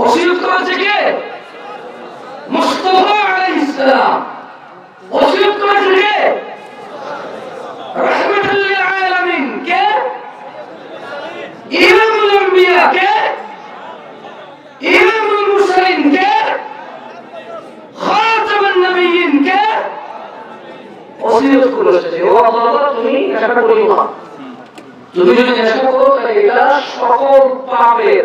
ওসিয়ত করেছে কে মুস্তফা আলাইহিস সালাম। কে রাহমাতুল লিল আলামিন কে? ইমামুল আম্বিয়া তুমি যদি নেশা করো, তাহলে এটা সকল পাপের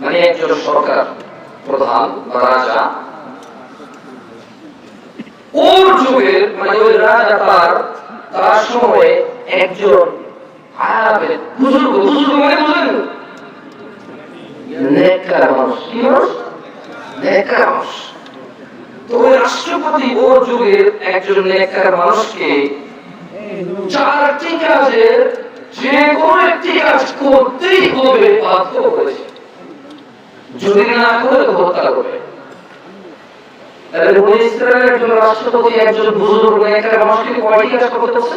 মানে মানে একজন সরকার প্রধান বা রাজা। ওর যুগের মানে ওই রাজা তার তার সময়ে একজন আবেদ বুজুর্গ বুজুর্গ মানে বুঝেন নেককার মানুষ। কি মানুষ? নেককার মানুষ। তো রাষ্ট্রপতি ওর যুগের একজন নেককার মানুষকে চারটি কাজের যে কোনো একটি কাজ করতেই হবে, বাধ্য করেছে। যদি না করে, তো হত্যা করবে। তাহলে ইসরায়েলের একজন রাষ্ট্রপতি, একজন বুজুর্গ, নেককার মানুষকে কয়টি কাজ করতে হচ্ছে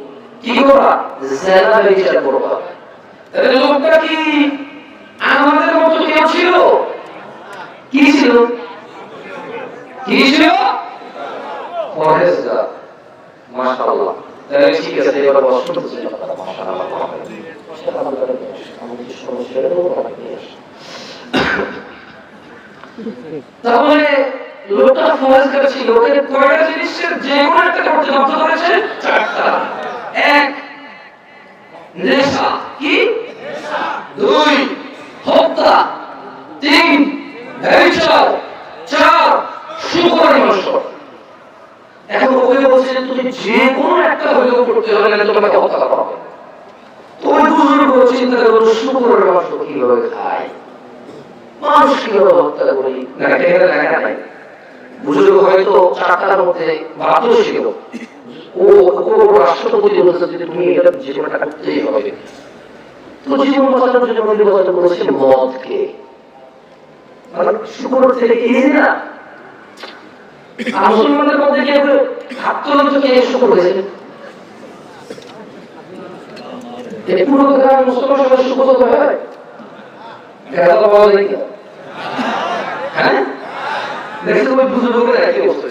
কি করবা জেনা বিচার করবা লোকটা কি আমাদের মতো কেউ ছিল? কি ছিল? কি ছিল? বসুন মাশাআল্লাহ। তাহলে লোকটা ফরেজগার ছিল, ওকে কয়টা জিনিসের যে কোনো একটা করতে বাধ্য করেছে, চারটা। এক, নেশা কি? দুই, হত্যা। তিন ব্যবচার চার শুকর এখন ওকে বলছে তুমি যে কোনো একটা হলেও করতে হবে না তোমাকে হত্যা করা হবে। মানুষ কীভাবে হত্যা করি? মধ্যে ছিল। ও রাষ্ট্রপতি বলেছে যে তুমি এটা একটা করতেই হবে। তো জীবন বাঁচানোর জন্য বাঁচানো বলেছে মদকে মানে শুক্র ছেলে কি না? মুসলমানদের মধ্যে কেউ হাত তোলা তো কে শুক্র হয়েছে? পুরো গ্রাম মুসলমান সবাই শুক্র তো হয়? হ্যাঁ? দেখছি ওই বুজুর্গের একই অবস্থা? ছিল।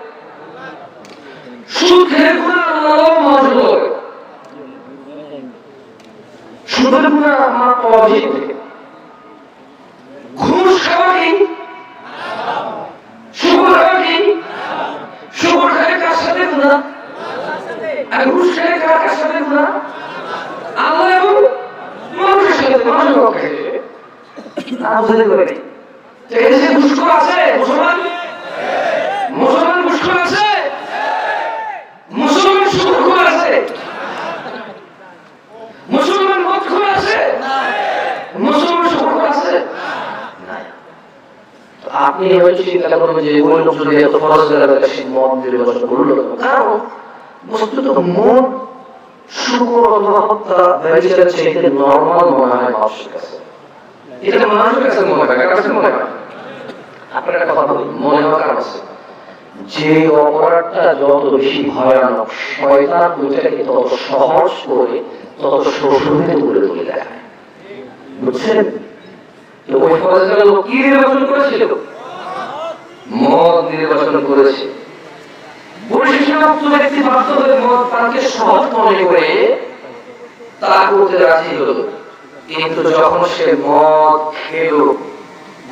সুদ খেলে গুণা আল্লাহ হবে সুদের আমার পাওয়া যায় থেকে ঘুষ খাওয়া কি শুকুর খাওয়া কি শুকুর খেলে কার সাথে গুণা আর ঘুষ খেলে কার কার সাথে গুণা আল্লাহ এবং মানুষের সাথে মানুষের পক্ষে না বুঝতে পারে নাই তো এদেশে ঘুষখোর আছে মুসলমান মুসলমান ঘুষখোর আছে মুসলমান শুকুরখোর আছে মুসলমান মদখোর আছে আপনি হয়তো চিন্তা করবেন যে ওই লোক যদি এত খরচ সে নির্বাচন করল। কারণ বস্তুত মদ শুকর অথবা হত্যা নর্মাল মনে হয় মানুষের কাছে। এটা মানুষের কাছে মনে হয় কাছে মনে হয় আপনার কথা বলি, মনে হওয়ার যে অপরাধটা যত বেশি ভয়ানক, শয়তান তত সহজ করে, তত শোষণিত করে তুলে দেয়। বুঝছেন? তো ওই কি নির্বাচন করেছিল? মদ নির্বাচন করেছে। সহজ মনে করে তা সে মদ খেল,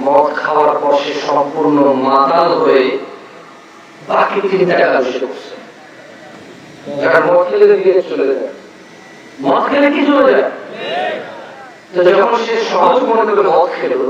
মদ খাওয়ার পর সে সম্পূর্ণ মাতাল হয়ে বাকি তিনটা কাজ সে করছে যারা মদ খেলে চলে যায়। মদ খেলে কি চলে যায়? যখন সে সহজ মনে করে মদ খেল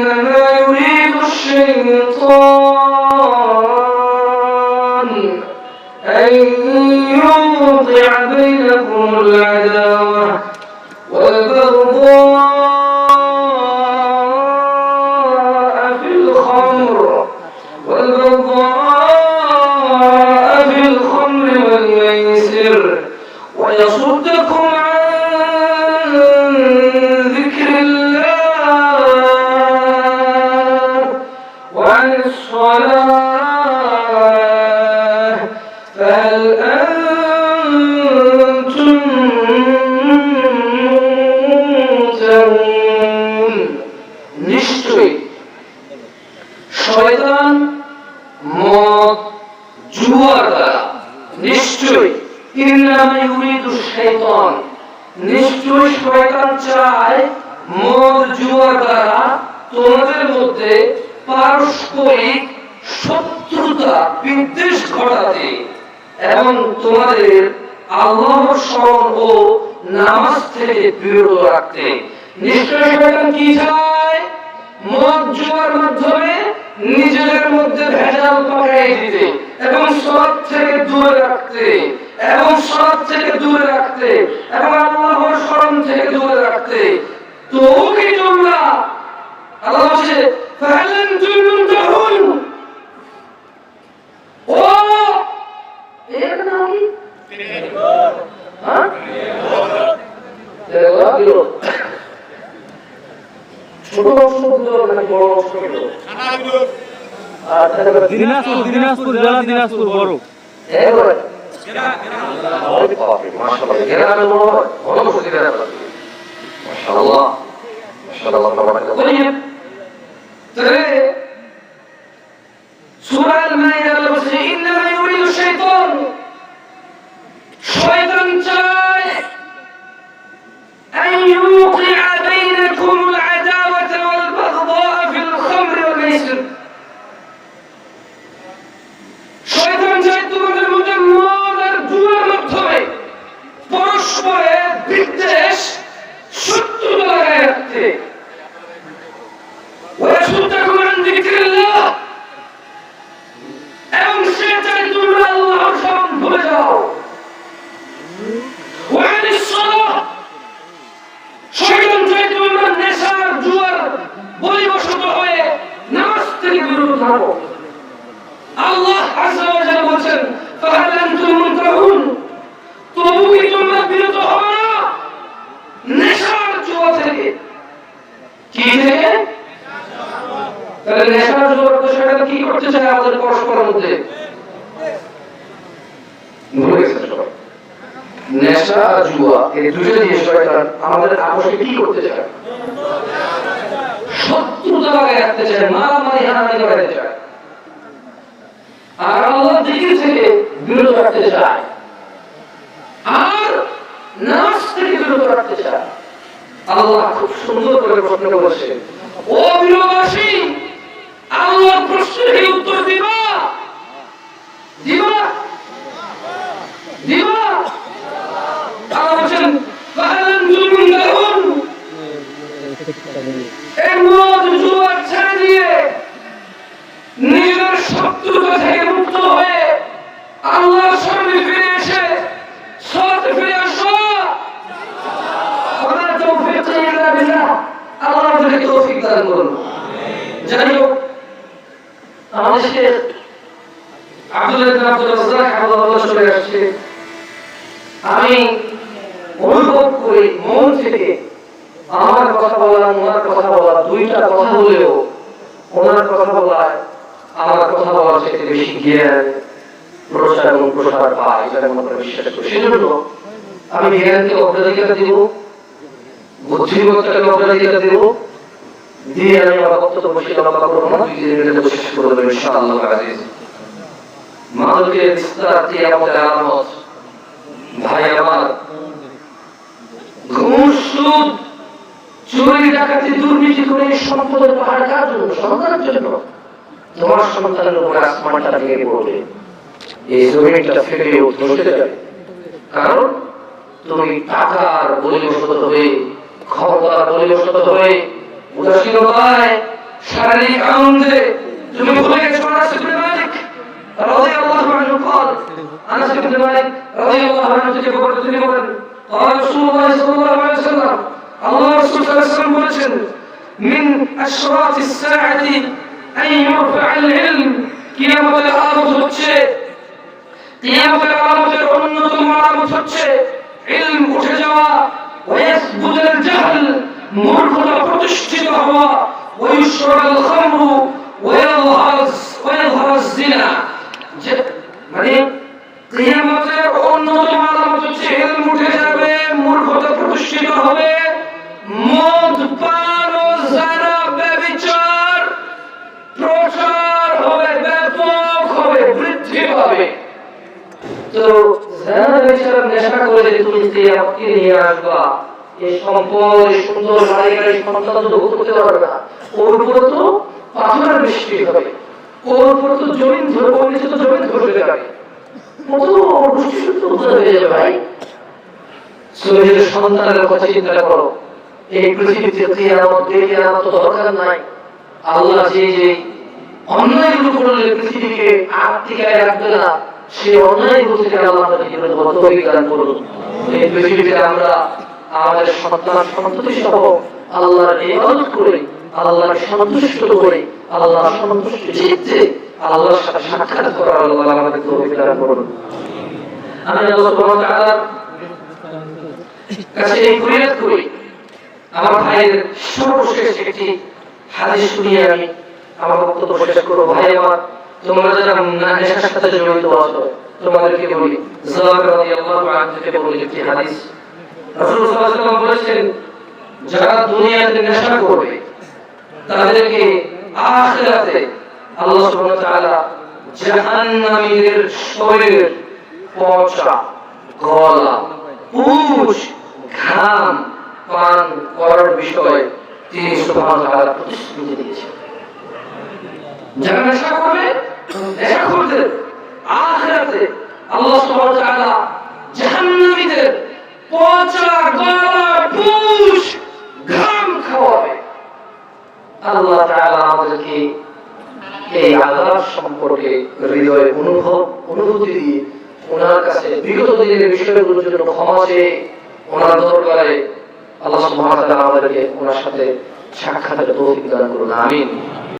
إنما يريد الشيطان أن يوقع بينكم العداوة والبغضاء فهل أنتم منتهون নিশ্চয়ই শয়তান মদ জুয়ার দ্বারা নিশ্চয়ই ইন্নামা ইউরিদু শাইতান নিশ্চয়ই শয়তান চায় মদ জুয়ার দ্বারা তোমাদের মধ্যে পারস্পরিক শত্রুতা বিদ্বেষ ঘটাতে এবং তোমাদের আল্লাহর স্মরণ ও নামাজ থেকে বিরত রাখতে। সৎ থেকে দূরে রাখতে, এবং সৎ থেকে দূরে রাখতে, এবং থেকে দূরে রাখতে। কি তোমরা আল্লাহ ও এর নাম কি হ্যাঁ দেখো বিরোধ ছোট অংশ বিরোধ নাকি বড় অংশ বিরোধ আর তাহলে দিনাজপুর দিনাজপুর জেলা দিনাজপুর বড়। মাশাআল্লাহ মাশাআল্লাহ মাশাআল্লাহ মধ্যে নেশা আর জুয়া এই শয়তান আমাদের কি করতে চায়? শত্রুতা রাখতে চায়, মারামারি চায়। আর আল্লাহ দিকে থেকে বিরত রাখতে চায়। আর নামাজ থেকে বিরত রাখতে চায়। আল্লাহ খুব সুন্দর করে প্রশ্ন করেছে আল্লাহর প্রশ্নের উত্তর দিবা দিবা আল্লাহ বলছেন ফাহালান জুলুন লাহুন এর মদ জুয়ার ছেড়ে দিয়ে নিজের শত্রুতা থেকে মুক্ত হয়ে আল্লাহর সামনে ফিরে এসে সৎ ফিরে আসো। ওনার তৌফিক ইল্লা বিল্লাহ। আল্লাহ আমাদেরকে তৌফিক দান করুন। যাই হোক আমাদের শেখ আব্দুল্লাহ ইবনে আব্দুল চলে আসছে। আমি অনুভব করি মন থেকে আমার কথা বলা ওনার কথা বলা দুইটা কথা হলেও ওনার কথা বলায় আমার কথা বলার থেকে বেশি জ্ঞান প্রসার এবং প্রসার পায়, এটা আমরা বিশ্বাস করি। সেজন্য আমি জ্ঞানকে অগ্রাধিকার দিব, বুদ্ধিমত্তাকে অগ্রাধিকার দেব। দিয়ে আমি আমার বক্তব্য বেশি লম্বা করব না দুই তিন মিনিটে শেষ করে দেবো ইনশাআল্লাহ আজিজ মাদকের বিস্তার কিয়ামতের আলামত ভাই আমার ঘুষ সুদ চুরি ডাকাতি দুর্নীতি করে এই সম্পদের পাহাড় কার জন্য সন্তানের জন্য তোমার সন্তানের উপর আসমানটা ভেঙে পড়বে এই জমিনটা ফেলে ধসে যাবে কারণ তুমি টাকার বলিবশত হয়ে ক্ষমতার বলিবশত হয়ে উদাসীনতায় শারীরিক আনন্দে তুমি ভুলে গেছো আনাস ইবনে মালিক রাদিয়াল্লাহু আনহু قال আনাস ইবনে মালিক রাদিয়াল্লাহু আনহু থেকে বর্ণিত তিনি বলেন قال رسول الله صلى الله عليه وسلم الله سبحانه وتعالى بلشن من أشراط الساعة أن يرفع العلم. قيامة العالم تتشه قيامة العالم تتعنة المعالم تتشه علم وتجوى ويثبت الجهل. مرغل فتشتد هو ويشرع الخمر. সম্পদ সুন্দর বাড়ি গাড়ি সন্তান তো ভোগ করতে পারবে না। ওর উপর তো পাথরের বৃষ্টি হবে। ওর উপর তো জমিন ধরে ওর নিচে তো জমিন ধরে যাবে কত অবশ্যই সত্য উদ্ধার হয়ে যাবে ভাই। শরীরের সন্তানের কথা চিন্তা করো। এই পৃথিবীতে কিয়ামত দেখে আমার তো দরকার নাই। আল্লাহ যে যে অন্যায়গুলো করলে পৃথিবীকে আত্মিকায় রাখবে না, সেই অন্যায়গুলো থেকে আল্লাহ আমাদের জীবনে করুন। এই পৃথিবীতে আমরা আমাদের সন্তান সন্ততি সহ আল্লাহর ইবাদত করে আল্লাহকে সন্তুষ্ট করে, আল্লাহর সন্তুষ্ট চিত্তে আল্লাহর সাথে সাক্ষাৎ করার আল্লাহ আমাদের তৌফিক দান করুন। আমি আল্লাহ সুবহানাহু তাআলার কাছে এই ফরিয়াদ করি। আমার ভাইয়ের সর্বশেষ একটি হাদিস শুনিয়ে আমি আমার বক্তব্য শেষ করব। ভাই আমার, তোমরা যারা নেশার সাথে জড়িত আছো, তোমাদেরকে বলি জাওয়ার রাদিয়াল্লাহু আনহু থেকে বলি একটি হাদিস। যারা দুনিয়াতে নেশা করবে তাদেরকে আখিরাতে আল্লাহ সুবহানাহু তাআলা জাহান্নামীদের শরীরের পচা গলা পুষ ঘাম পান করার বিষয়ে তিনি সুবহানাহু তাআলা প্রতিশ্রুতি দিয়েছেন যারা নেশা করবে নেশা করবে আখিরাতে আল্লাহ সুবহানাহু তাআলা পচা গলা পুষ ঘাম খাওয়াবে। আল্লাহ আমাদেরকে এই আল্লাহ সম্পর্কে হৃদয়ে অনুভব, অনুভূতি দিয়ে ওনার কাছে বিগত দিনের বিষয়গুলোর জন্য ক্ষমা চেয়ে ওনার দরবারে আল্লাহ আমাদেরকে ওনার সাথে সাক্ষাতের তৌফিক দান করুন, আমিন।